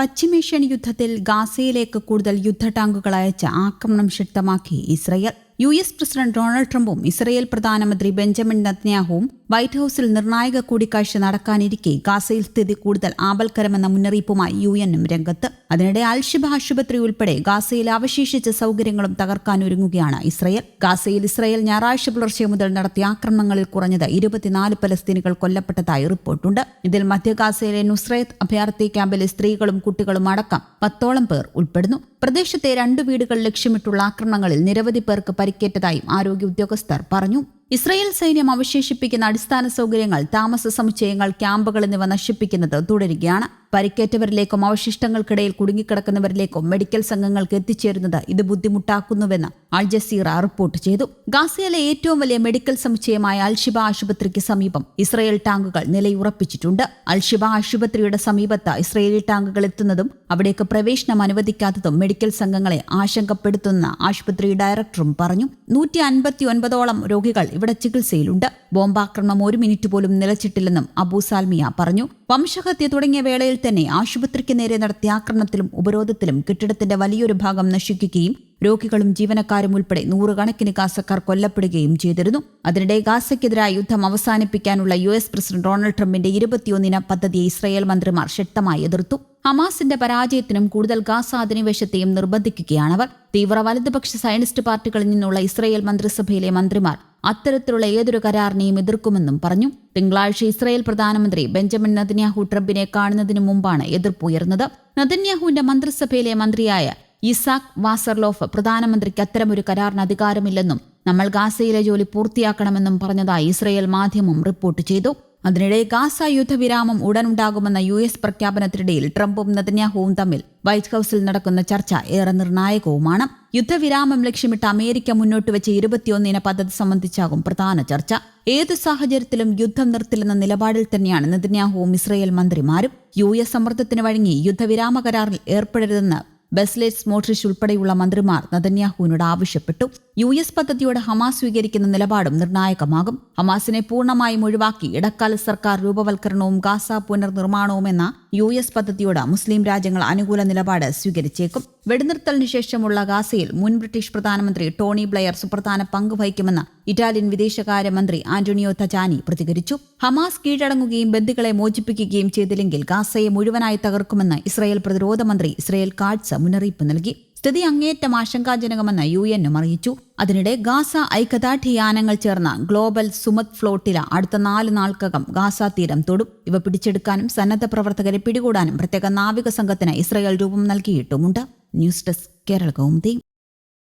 പശ്ചിമേഷ്യൻ യുദ്ധത്തിൽ ഗാസയിലേക്ക് കൂടുതൽ യുദ്ധ ടാങ്കുകൾ അയച്ച് ആക്രമണം ശക്തമാക്കി Israel. U S president Donald ട്രംപും ഇസ്രയേൽ പ്രധാനമന്ത്രി ബെഞ്ചമിൻ നത്ന്യാഹുവും വൈറ്റ് ഹൌസിൽ നിർണായക കൂടിക്കാഴ്ച നടക്കാനിരിക്കെ ഗാസയിൽ സ്ഥിതി കൂടുതൽ ആപൽക്കരമെന്ന മുന്നറിയിപ്പുമായി യു എന്നും രംഗത്ത്. അതിനിടെ അൽഷിബ ആശുപത്രി ഉൾപ്പെടെ ഗാസയിൽ അവശേഷിച്ച സൗകര്യങ്ങളും തകർക്കാനൊരുങ്ങുകയാണ് ഇസ്രയേൽ. ഗാസയിൽ ഇസ്രയേൽ ഞായറാഴ്ച പുലർച്ചെ മുതൽ നടത്തിയ ആക്രമണങ്ങളിൽ കുറഞ്ഞത് ഇരുപത്തിനാല് പലസ്തീനുകൾ കൊല്ലപ്പെട്ടതായി റിപ്പോർട്ടുണ്ട്. ഇതിൽ മധ്യ ഗാസയിലെ നുസ്രത്ത് അഭയാർത്ഥി ക്യാമ്പിലെ സ്ത്രീകളും കുട്ടികളും അടക്കം പത്തോളം പേർ ഉൾപ്പെടുന്നു. പ്രദേശത്തെ രണ്ട് വീടുകൾ ലക്ഷ്യമിട്ടുള്ള ആക്രമണങ്ങളിൽ നിരവധി പേർക്ക് പരിക്കേറ്റതായും ആരോഗ്യ ഉദ്യോഗസ്ഥർ പറഞ്ഞു. ഇസ്രയേൽ സൈന്യം അവശേഷിപ്പിക്കുന്ന അടിസ്ഥാന സൗകര്യങ്ങൾ താമസ സമുച്ചയങ്ങൾ ക്യാമ്പുകൾ എന്നിവ നശിപ്പിക്കുന്നത് തുടരുകയാണ്. പരിക്കേറ്റവരിലേക്കും അവശിഷ്ടങ്ങൾക്കിടയിൽ കുടുങ്ങിക്കിടക്കുന്നവരിലേക്കും മെഡിക്കൽ സംഘങ്ങൾക്ക് എത്തിച്ചേരുന്നത് ഇത് ബുദ്ധിമുട്ടാക്കുന്നുവെന്ന് അൽ ജസീറ റിപ്പോർട്ട് ചെയ്തു. ഗാസയിലെ ഏറ്റവും വലിയ മെഡിക്കൽ സമുച്ചയമായ അൽഷിബ ആശുപത്രിക്ക് സമീപം ഇസ്രയേൽ ടാങ്കുകൾ നിലയുറപ്പിച്ചിട്ടുണ്ട്. അൽഷിബ ആശുപത്രിയുടെ സമീപത്ത് ഇസ്രയേലി ടാങ്കുകൾ എത്തുന്നതും അവിടേക്ക് പ്രവേശനം അനുവദിക്കാത്തതും മെഡിക്കൽ സംഘങ്ങളെ ആശങ്കപ്പെടുത്തുന്ന ആശുപത്രി ഡയറക്ടറും പറഞ്ഞു. നൂറ്റി അൻപത്തി ഒൻപതോളം രോഗികൾ ഇവിടെ ചികിത്സയിലുണ്ട്. ബോംബാക്രമണം ഒരു മിനിറ്റ് പോലും നിലച്ചിട്ടില്ലെന്നും അബു സാൽമിയ പറഞ്ഞു. വംശഹത്യ തുടങ്ങിയ വേളയിൽ തന്നെ ആശുപത്രിക്ക് നേരെ നടത്തിയ ആക്രമണത്തിലും ഉപരോധത്തിലും കെട്ടിടത്തിന്റെ വലിയൊരു ഭാഗം നശിക്കുകയും രോഗികളും ജീവനക്കാരും ഉൾപ്പെടെ നൂറുകണക്കിന് ഗാസക്കാർ കൊല്ലപ്പെടുകയും ചെയ്തിരുന്നു. അതിനിടെ ഗാസയ്ക്കെതിരായ യുദ്ധം അവസാനിപ്പിക്കാനുള്ള യു എസ് പ്രസിഡന്റ് ഡൊണാൾഡ് ട്രംപിന്റെ ഇരുപത്തിയൊന്നിന പദ്ധതിയെ ഇസ്രായേൽ മന്ത്രിമാർ ശക്തമായി എതിർത്തു. ഹമാസിന്റെ പരാജയത്തിനും കൂടുതൽ ഗാസ അധിനിവേശത്തെയും അവർ. തീവ്ര വലതുപക്ഷ സയനിസ്റ്റ് പാർട്ടികളിൽ നിന്നുള്ള ഇസ്രായേൽ മന്ത്രിസഭയിലെ മന്ത്രിമാർ അത്തരത്തിലുള്ള ഏതൊരു കരാറിനെയും എതിർക്കുമെന്നും പറഞ്ഞു. തിങ്കളാഴ്ച ഇസ്രായേൽ പ്രധാനമന്ത്രി ബെഞ്ചമിൻ നദന്യാഹു ട്രംപിനെ കാണുന്നതിനു മുമ്പാണ് എതിർപ്പുയർന്നത് നദന്യാഹുവിന്റെ മന്ത്രിസഭയിലെ മന്ത്രിയായ ഇസാക് വാസർലോഫ് പ്രധാനമന്ത്രിക്ക് അത്തരമൊരു കരാറിന് അധികാരമില്ലെന്നും നമ്മൾ ഗാസയിലെ ജോലി പൂർത്തിയാക്കണമെന്നും പറഞ്ഞതായി ഇസ്രയേൽ മാധ്യമം റിപ്പോർട്ട് ചെയ്തു. അതിനിടെ ഗാസ യുദ്ധവിരാമം ഉടൻ ഉണ്ടാകുമെന്ന യു എസ് പ്രഖ്യാപനത്തിനിടയിൽ ട്രംപും നദന്യാഹുവും തമ്മിൽ വൈറ്റ് ഹൌസിൽ നടക്കുന്ന ചർച്ച ഏറെ നിർണായകവുമാണ്. യുദ്ധവിരാമം ലക്ഷ്യമിട്ട് അമേരിക്ക മുന്നോട്ട് വെച്ച ഇരുപത്തിയൊന്നിന പദ്ധതി സംബന്ധിച്ചാകും പ്രധാന ചർച്ച. ഏത് സാഹചര്യത്തിലും യുദ്ധം നിർത്തില്ലെന്ന നിലപാടിൽ തന്നെയാണ് നെതന്യാഹുവും ഇസ്രയേൽ മന്ത്രിമാരും. യു എസ് സമ്മർദ്ദത്തിന് വഴങ്ങി യുദ്ധവിരാമ കരാറിൽ ഏർപ്പെടരുതെന്ന് ബെസ്ലേറ്റ് സ്മോട്രിഷ് ഉൾപ്പെടെയുള്ള മന്ത്രിമാർ നദന്യാഹുവിനോട് ആവശ്യപ്പെട്ടു. യു എസ് പദ്ധതിയോട് ഹമാസ് സ്വീകരിക്കുന്ന നിലപാടും നിർണായകമാകും. ഹമാസിനെ പൂർണമായും ഒഴിവാക്കി ഇടക്കാല സർക്കാർ രൂപവൽക്കരണവും ഗാസ പുനർനിർമ്മാണവും എന്ന യു എസ് പദ്ധതിയോട് മുസ്ലിം രാജ്യങ്ങൾ അനുകൂല നിലപാട് സ്വീകരിച്ചേക്കും. വെടിനിർത്തലിന് ശേഷമുള്ള ഗാസയിൽ മുൻ ബ്രിട്ടീഷ് പ്രധാനമന്ത്രി ടോണി ബ്ലെയർ സുപ്രധാന പങ്ക് വഹിക്കുമെന്ന് ഇറ്റാലിയൻ വിദേശകാര്യമന്ത്രി ആന്റോണിയോ തജാനി പ്രതികരിച്ചു. ഹമാസ് കീഴടങ്ങുകയും ബന്ധുക്കളെ മോചിപ്പിക്കുകയും ചെയ്തില്ലെങ്കിൽ ഗാസയെ മുഴുവനായി തകർക്കുമെന്ന് ഇസ്രായേൽ പ്രതിരോധ മന്ത്രി ഇസ്രായേൽ കാഡ്സ് മുന്നറിയിപ്പ് നൽകി. സ്ഥിതി അങ്ങേയറ്റം ആശങ്കാജനകമെന്ന് യു എന്നും അറിയിച്ചു. അതിനിടെ ഗാസ ഐക്യദാർഢ്യയാനങ്ങൾ ചേർന്ന ഗ്ലോബൽ സുമത് ഫ്ലോട്ടില അടുത്ത നാല് നാൾക്കകം ഗാസ തീരം തൊടും. ഇവ പിടിച്ചെടുക്കാനും സന്നദ്ധ പ്രവർത്തകരെ പിടികൂടാനും പ്രത്യേക നാവിക സംഘത്തിന് ഇസ്രയേൽ രൂപം നൽകിയിട്ടുമുണ്ട്. News desk Kerala Kaumudi.